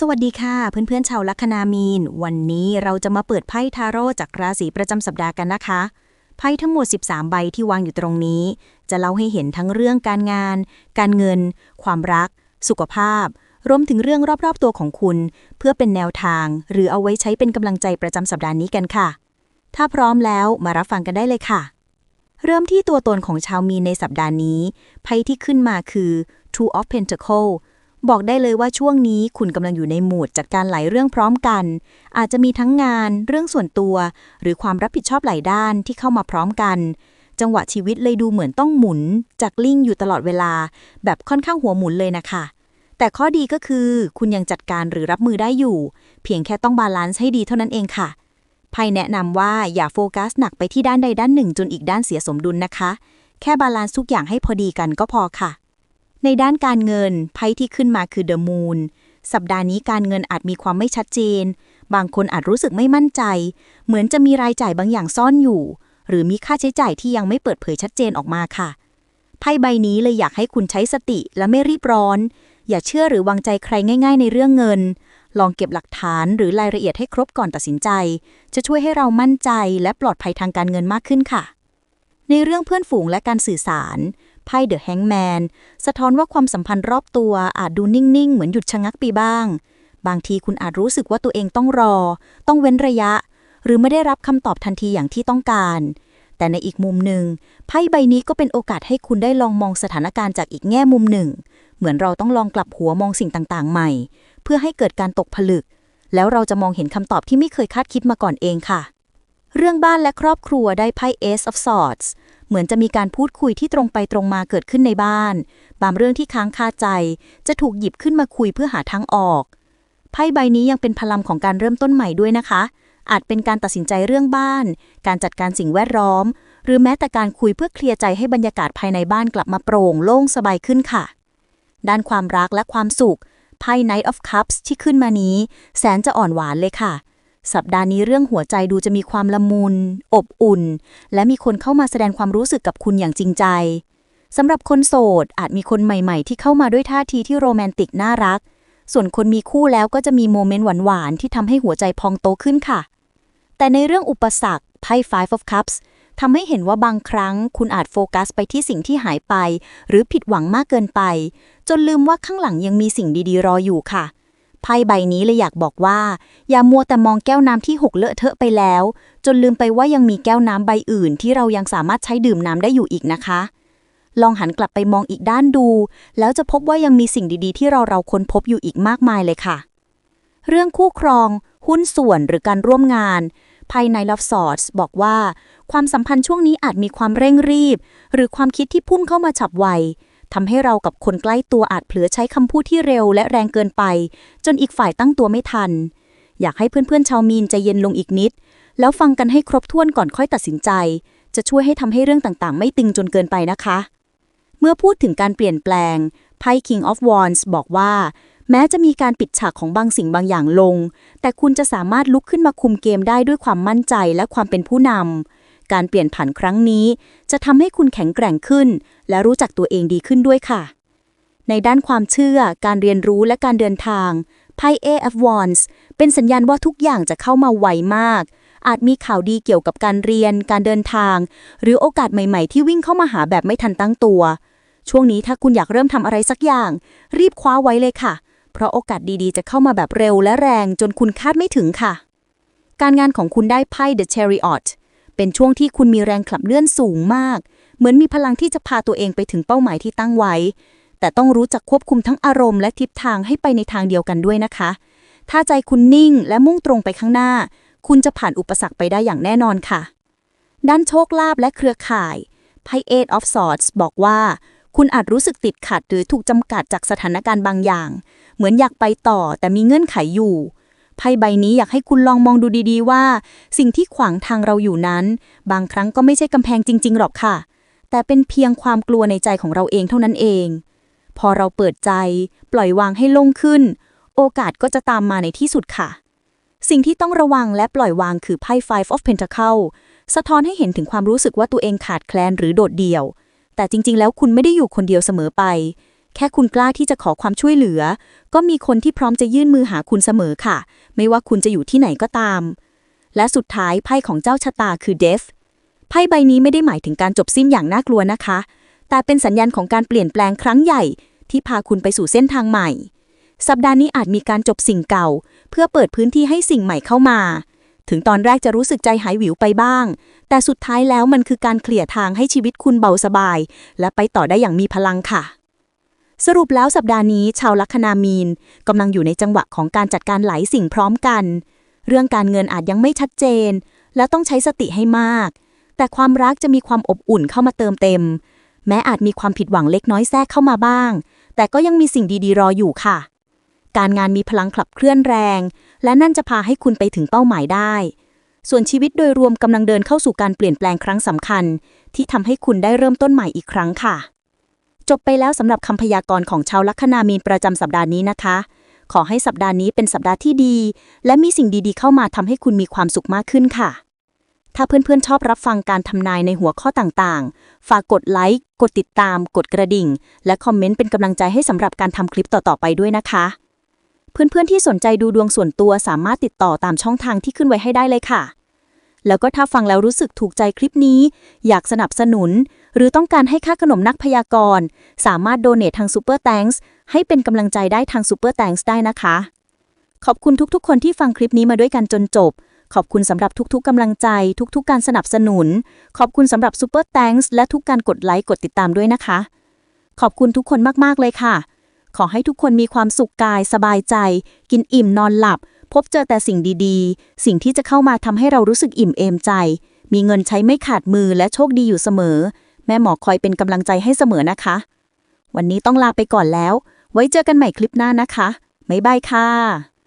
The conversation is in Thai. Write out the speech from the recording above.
สวัสดีค่ะ เพื่อนๆชาวลัคนามีน วันนี้เราจะมาเปิดไพ่ทาโร่จากราศีประจำสัปดาห์กันนะคะ ไพ่ทั้งหมด 13 ใบที่วางอยู่ตรงนี้ จะเล่าให้เห็นทั้งเรื่องการงาน การเงิน ความรัก สุขภาพ รวมถึงเรื่องรอบๆตัวของคุณ เพื่อเป็นแนวทาง หรือเอาไว้ใช้เป็นกำลังใจประจำสัปดาห์นี้กันค่ะ ถ้าพร้อมแล้วมารับฟังกันได้เลยค่ะ เริ่มที่ตัวตนของชาวมีนในสัปดาห์นี้ ไพ่ที่ขึ้นมาคือ Two of pentacles บอกได้เลยว่าช่วงนี้คุณกำลังอยู่ในโหมดจัดการหลายเรื่องพร้อมกัน อาจจะมีทั้งงานเรื่องส่วนตัว หรือความรับผิดชอบหลายด้านที่เข้ามาพร้อมกัน จังหวะชีวิตเลยดูเหมือนต้องหมุนจากลิ่งอยู่ตลอดเวลา แบบค่อนข้างหัวหมุนเลยนะคะ แต่ข้อดีก็คือคุณยังจัดการหรือรับมือได้อยู่ เพียงแค่ต้องบาลานซ์ให้ดีเท่านั้นเองค่ะไพ่แนะนำว่าอย่าโฟกัสหนักไปที่ด้านใดด้านหนึ่งจนอีกด้านเสียสมดุลนะคะ แค่บาลานซ์ทุกอย่างให้พอดีกันก็พอค่ะ ในด้านการเงินไพ่ที่ขึ้นมาคือ The Moon สัปดาห์นี้การเงินอาจมีความไม่ชัดเจน บางคนอาจรู้สึกไม่มั่นใจ เหมือนจะมีรายจ่ายบางอย่างซ่อนอยู่ หรือมีค่าใช้จ่ายที่ยังไม่เปิดเผยชัดเจนออกมาค่ะ ไพ่ใบนี้เลยอยากให้คุณใช้สติและไม่รีบร้อน อย่าเชื่อหรือวางใจใครง่าย ๆ ในเรื่องเงิน ลองเก็บหลักฐานหรือรายละเอียดให้ครบก่อนตัดสินใจ จะช่วยให้เรามั่นใจและปลอดภัยทางการเงินมากขึ้นค่ะ ในเรื่องเพื่อนฝูงและการสื่อสาร ไพ่เดอะแฮงแมนสะท้อนว่าความสัมพันธ์รอบตัวอาจดูนิ่ง ๆ เหมือนหยุดชะงักไปบ้าง บางทีคุณอาจรู้สึกว่าตัวเองต้องรอ ต้องเว้นระยะ หรือไม่ได้รับคำตอบทันทีอย่างที่ต้องการ แต่ในอีกมุมหนึ่งไพ่ใบนี้ก็เป็นโอกาสให้คุณได้ลองมองสถานการณ์จากอีกแง่มุมหนึ่ง เหมือนเราต้องลองกลับหัวมองสิ่งต่าง ๆ ใหม่ เพื่อให้เกิดการตกผลึก แล้วเราจะมองเห็นคำตอบที่ไม่เคยคาดคิดมาก่อนเองค่ะเรื่องบ้านและครอบครัวได้ไพ่ Ace of Swords เหมือนจะมีการพูดคุยที่ตรงไปตรงมาเกิดขึ้นในบ้าน บางเรื่องที่ค้างคาใจ จะถูกหยิบขึ้นมาคุยเพื่อหาทางออกไพ่ใบนี้ยังเป็นพลังของการเริ่มต้นใหม่ด้วยนะคะ อาจเป็นการตัดสินใจเรื่องบ้าน การจัดการสิ่งแวดล้อม หรือแม้แต่การคุยเพื่อเคลียร์ใจให้บรรยากาศภายในบ้านกลับมาโปร่งโล่งสบายขึ้นค่ะ ด้านความรักและความสุขไพ่ Knight of Cups ที่ขึ้นมานี้ แสนจะอ่อนหวานเลยค่ะ สัปดาห์นี้เรื่องหัวใจดูจะมีความละมุน อบอุ่น และมีคนเข้ามาแสดงความรู้สึกกับคุณอย่างจริงใจสำหรับคนโสดอาจมีคนใหม่ ๆ ที่เข้ามาด้วยท่าทีที่โรแมนติกน่ารัก ส่วนคนมีคู่แล้วก็จะมีโมเมนต์หวานๆที่ทำให้หัวใจพองโตขึ้นค่ะ แต่ในเรื่องอุปสรรคไพ่ Five of Cups ทำให้เห็นว่าบางครั้งคุณอาจโฟกัสไปที่สิ่งที่หายไป หรือผิดหวังมากเกินไป จนลืมว่าข้างหลังยังมีสิ่งดีๆ รออยู่ค่ะ ไพ่ใบนี้เลยอยากบอกว่า อย่ามัวแต่มองแก้วน้ำที่หกเลอะเทอะไปแล้ว จนลืมไปว่ายังมีแก้วน้ำใบอื่น ที่เรายังสามารถใช้ดื่มน้ำได้อยู่อีกนะคะ ลองหันกลับไปมองอีกด้านดู แล้วจะพบว่ายังมีสิ่งดีๆ ที่เราเราค้นพบอยู่อีกมากมายเลยค่ะ เรื่องคู่ครอง หุ้นส่วนหรือการร่วมงานภายใน Love Swords บอกว่า ความสัมพันธ์ช่วงนี้อาจมีความเร่งรีบ หรือความคิดที่พุ่งเข้ามาฉับไว ทำให้เรากับคนใกล้ตัวอาจเผลอใช้คำพูดที่เร็วและแรงเกินไป จนอีกฝ่ายตั้งตัวไม่ทัน อยากให้เพื่อนๆชาวมีนใจเย็นลงอีกนิด แล้วฟังกันให้ครบถ้วนก่อนค่อยตัดสินใจ จะช่วยให้ทำให้เรื่องต่างๆ ไม่ตึงจนเกินไปนะคะ เมื่อพูดถึงการเปลี่ยนแปลงไพ่ King of Wands บอกว่า แม้จะมีการปิดฉากของบางสิ่งบางอย่างลง แต่คุณจะสามารถลุกขึ้นมาคุมเกมได้ด้วยความมั่นใจและความเป็นผู้นำ การเปลี่ยนผันครั้งนี้ จะทำให้คุณแข็งแกร่งขึ้น และรู้จักตัวเองดีขึ้นด้วยค่ะ ในด้านความเชื่อ การเรียนรู้และการเดินทางไพ่ AF Wands เป็นสัญญาณว่าทุกอย่างจะเข้ามาไวมาก อาจมีข่าวดีเกี่ยวกับการเรียน การเดินทาง หรือโอกาสใหม่ๆ ที่วิ่งเข้ามาหาแบบไม่ทันตั้งตัว ช่วงนี้ถ้าคุณอยากเริ่มทำอะไรสักอย่าง รีบคว้าไว้เลยค่ะ เพราะโอกาสดีๆ จะเข้ามาแบบเร็วและแรงจนคุณคาดไม่ถึงค่ะ การงานของคุณได้ไพ่ The Chariot เป็นช่วงที่คุณมีแรงขับเลื่อนสูงมาก เหมือนมีพลังที่จะพาตัวเองไปถึงเป้าหมายที่ตั้งไว้ แต่ต้องรู้จักควบคุมทั้งอารมณ์และทิศทางให้ไปในทางเดียวกันด้วยนะคะ ถ้าใจคุณนิ่งและมุ่งตรงไปข้างหน้า คุณจะผ่านอุปสรรคไปได้อย่างแน่นอนค่ะ ด้านโชคลาภและเครือข่ายไพ่ Eight of Swords บอกว่าคุณอาจรู้สึกติดขัดหรือถูกจำกัดจากสถานการณ์บางอย่าง เหมือนอยากไปต่อแต่มีเงื่อนไขอยู่ ไพ่ใบนี้อยากให้คุณลองมองดูดีๆว่า สิ่งที่ขวางทางเราอยู่นั้น บางครั้งก็ไม่ใช่กำแพงจริง ๆ หรอกค่ะ แต่เป็นเพียงความกลัวในใจของเราเองเท่านั้นเอง พอเราเปิดใจ ปล่อยวางให้ลงขึ้น โอกาสก็จะตามมาในที่สุดค่ะ สิ่งที่ต้องระวังและปล่อยวางคือไพ่ Five of Pentacle สะท้อนให้เห็นถึงความรู้สึกว่าตัวเองขาดแคลนหรือโดดเดี่ยว แต่จริง ๆ แล้วคุณไม่ได้อยู่คนเดียวเสมอไป แค่คุณกล้าที่จะขอความช่วยเหลือ ก็มีคนที่พร้อมจะยื่นมือหาคุณเสมอค่ะ ไม่ว่าคุณจะอยู่ที่ไหนก็ตาม และสุดท้ายไพ่ของเจ้าชะตาคือ Death ไพ่ใบนี้ไม่ได้หมายถึงการจบสิ้นอย่างน่ากลัวนะคะ แต่เป็นสัญญาณของการเปลี่ยนแปลงครั้งใหญ่ ที่พาคุณไปสู่เส้นทางใหม่ สัปดาห์นี้อาจมีการจบสิ่งเก่า เพื่อเปิดพื้นที่ให้สิ่งใหม่เข้ามา ถึงตอนแรกจะรู้สึกใจหายหวิวไปบ้าง แต่สุดท้ายแล้วมันคือการเคลียร์ทางให้ชีวิตคุณเบาสบาย และไปต่อได้อย่างมีพลังค่ะ สรุปแล้วสัปดาห์นี้ชาวลัคนามีนกำลังอยู่ในจังหวะของการจัดการหลายสิ่งพร้อมกัน เรื่องการเงินอาจยังไม่ชัดเจน และต้องใช้สติให้มาก แต่ความรักจะมีความอบอุ่นเข้ามาเติมเต็ม แม้อาจมีความผิดหวังเล็กน้อยแทรกเข้ามาบ้าง แต่ก็ยังมีสิ่งดีๆ รออยู่ค่ะ การงานมีพลังขับเคลื่อนแรง และนั่นจะพาให้คุณไปถึงเป้าหมายได้ ส่วนชีวิตโดยรวมกำลังเดินเข้าสู่การเปลี่ยนแปลงครั้งสำคัญ ที่ทำให้คุณได้เริ่มต้นใหม่อีกครั้งค่ะ จบไปแล้วสำหรับคำพยากรณ์ของชาวลัคนามีนประจำสัปดาห์นี้นะคะ ขอให้สัปดาห์นี้เป็นสัปดาห์ที่ดี และมีสิ่งดีๆ เข้ามาทำให้คุณมีความสุขมากขึ้นค่ะ ถ้าเพื่อนๆชอบรับฟังการทำนายในหัวข้อต่างๆ ฝากกดไลค์กดติดตาม กดกระดิ่ง และคอมเมนต์เป็นกำลังใจให้สำหรับการทำคลิปต่อๆไปด้วยนะคะ เพื่อนๆที่สนใจดูดวงส่วนตัวสามารถติดต่อตามช่องทางที่ขึ้นไว้ให้ได้เลยค่ะ แล้วก็ถ้าฟังแล้วรู้สึกถูกใจคลิปนี้ อยากสนับสนุน หรือต้องการให้ค่าขนมนักพยากรณ์สามารถโดเนททาง Super Thanks ให้เป็นกำลังใจได้ทาง Super Thanks ได้นะคะ ขอบคุณทุกๆ คนที่ฟังคลิปนี้มาด้วยกันจนจบ ขอบคุณสำหรับทุกๆกำลังใจ ทุกๆ การสนับสนุน ขอบคุณสำหรับ Super Thanks และทุกการกดไลค์กดติดตามด้วยนะคะ ขอบคุณทุกคนมากๆเลยค่ะ ขอให้ทุกคนมีความสุขกายสบายใจ กินอิ่มนอนหลับ พบเจอแต่สิ่งดีๆ สิ่งที่จะเข้ามาทำให้เรารู้สึกอิ่มเอมใจ มีเงินใช้ไม่ขาดมือและโชคดีอยู่เสมอ แม่หมอคอยเป็นกำลังใจให้เสมอนะคะ วันนี้ต้องลาไปก่อนแล้ว ไว้เจอกันใหม่คลิปหน้านะคะ บ๊ายบายค่ะ